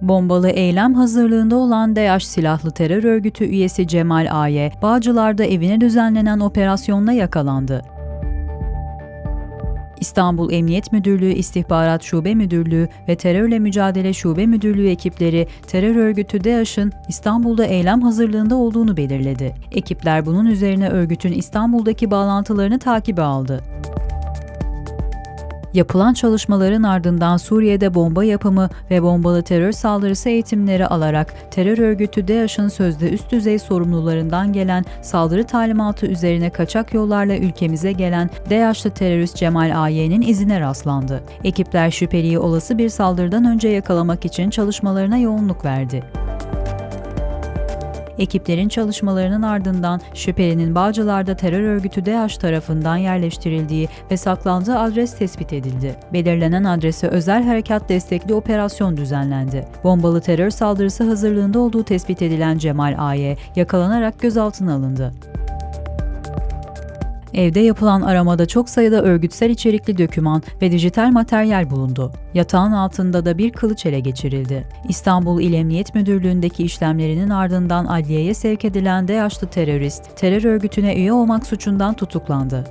Bombalı eylem hazırlığında olan DAEŞ silahlı terör örgütü üyesi Cemal Aye, Bağcılar'da evine düzenlenen operasyonla yakalandı. İstanbul Emniyet Müdürlüğü İstihbarat Şube Müdürlüğü ve Terörle Mücadele Şube Müdürlüğü ekipleri terör örgütü DAEŞ'ın İstanbul'da eylem hazırlığında olduğunu belirledi. Ekipler bunun üzerine örgütün İstanbul'daki bağlantılarını takibe aldı. Yapılan çalışmaların ardından Suriye'de bomba yapımı ve bombalı terör saldırısı eğitimleri alarak terör örgütü DAEŞ'ın sözde üst düzey sorumlularından gelen saldırı talimatı üzerine kaçak yollarla ülkemize gelen DAEŞ'lı terörist Cemal Aye'nin izine rastlandı. Ekipler şüpheliyi olası bir saldırıdan önce yakalamak için çalışmalarına yoğunluk verdi. Ekiplerin çalışmalarının ardından şüphelinin Bağcılar'da terör örgütü DAEŞ tarafından yerleştirildiği ve saklandığı adres tespit edildi. Belirlenen adrese özel harekat destekli operasyon düzenlendi. Bombalı terör saldırısı hazırlığında olduğu tespit edilen Cemal Aye yakalanarak gözaltına alındı. Evde yapılan aramada çok sayıda örgütsel içerikli döküman ve dijital materyal bulundu. Yatağın altında da bir kılıç ele geçirildi. İstanbul İl Emniyet Müdürlüğü'ndeki işlemlerinin ardından adliyeye sevk edilen DAEŞ'lı terörist, terör örgütüne üye olmak suçundan tutuklandı.